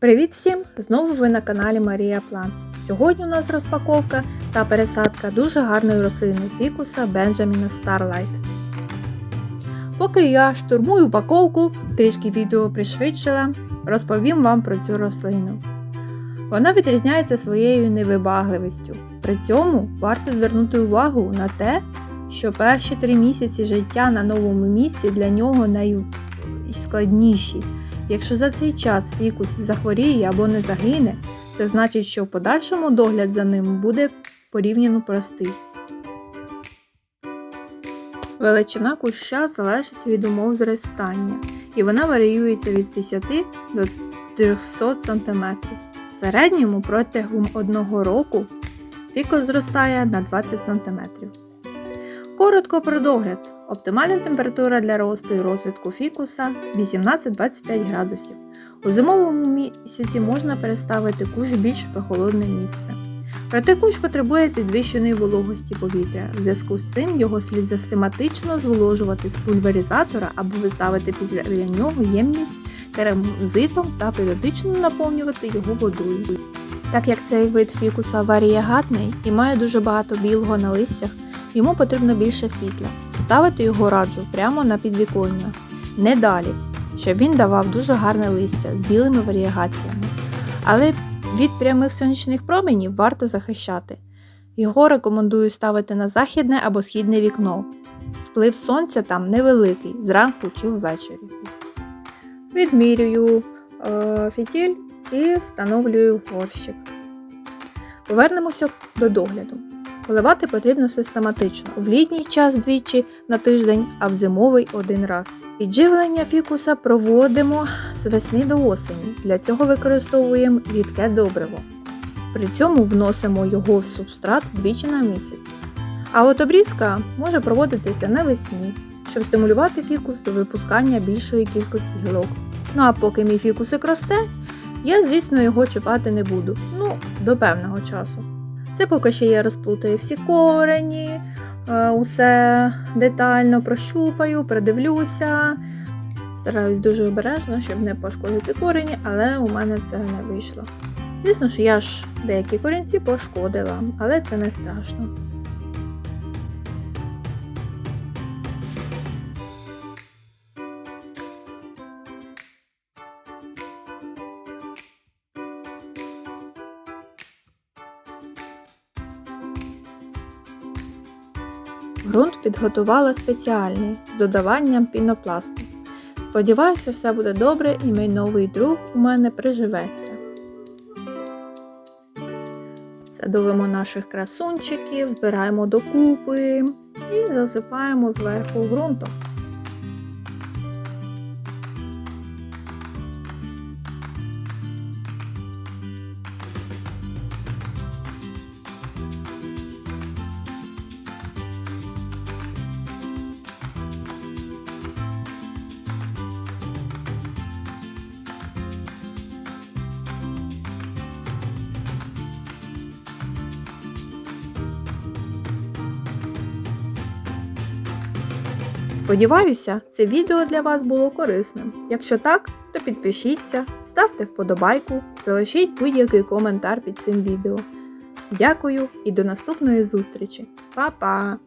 Привіт всім! Знову ви на каналі Марія Планс. Сьогодні у нас розпаковка та пересадка дуже гарної рослини фікуса Бенджаміна Starlight. Поки я штурмую упаковку, трішки відео пришвидшила, розповім вам про цю рослину. Вона відрізняється своєю невибагливістю. При цьому варто звернути увагу на те, що перші три місяці життя на новому місці для нього найскладніші. Якщо за цей час фікус захворіє або не загине, це значить, що в подальшому догляд за ним буде порівняно простий. Величина куща залежить від умов зростання, і вона варіюється від 50 до 300 см. Середньому протягом одного року фікус зростає на 20 см. Коротко про догляд. Оптимальна температура для росту і розвитку фікуса 18-25 градусів. У зимовому місяці можна переставити кущ в більш прохолодне місце. Проте кущ потребує підвищеної вологості повітря. В зв'язку з цим його слід систематично зволожувати з пульверизатора або виставити після нього ємність керамзитом та періодично наповнювати його водою. Так як цей вид фікуса варієгатний і має дуже багато білого на листях, йому потрібно більше світла. Ставити його раджу прямо на підвіконня, не далі, щоб він давав дуже гарне листя з білими варіагаціями. Але від прямих сонячних променів варто захищати. Його рекомендую ставити на західне або східне вікно. Вплив сонця там невеликий, зранку чи ввечері. Відмірюю е, фітіль і встановлюю в горщик. Повернемося до догляду. Поливати потрібно систематично в літній час двічі на тиждень, а в зимовий один раз. Підживлення фікуса проводимо з весни до осені. Для цього використовуємо рідке добриво. При цьому вносимо його в субстрат двічі на місяць. А от обрізка може проводитися навесні, щоб стимулювати фікус до випускання більшої кількості гілок. Ну а поки мій фікусик росте, я, звісно, його чіпати не буду. Ну, до певного часу. Це поки що я розплутаю всі корені, е, усе детально прощупаю, придивлюся. Стараюсь дуже обережно, щоб не пошкодити корені, але у мене це не вийшло. Звісно ж, я ж деякі корінці пошкодила, але це не страшно. Грунт підготувала спеціальний з додаванням пінопласту. Сподіваюся, все буде добре і мій новий друг у мене приживеться. Садовимо наших красунчиків, збираємо докупи і засипаємо зверху ґрунтом. Сподіваюся, це відео для вас було корисним. Якщо так, то підпишіться, ставте вподобайку, залишіть будь-який коментар під цим відео. Дякую і до наступної зустрічі. Па-па!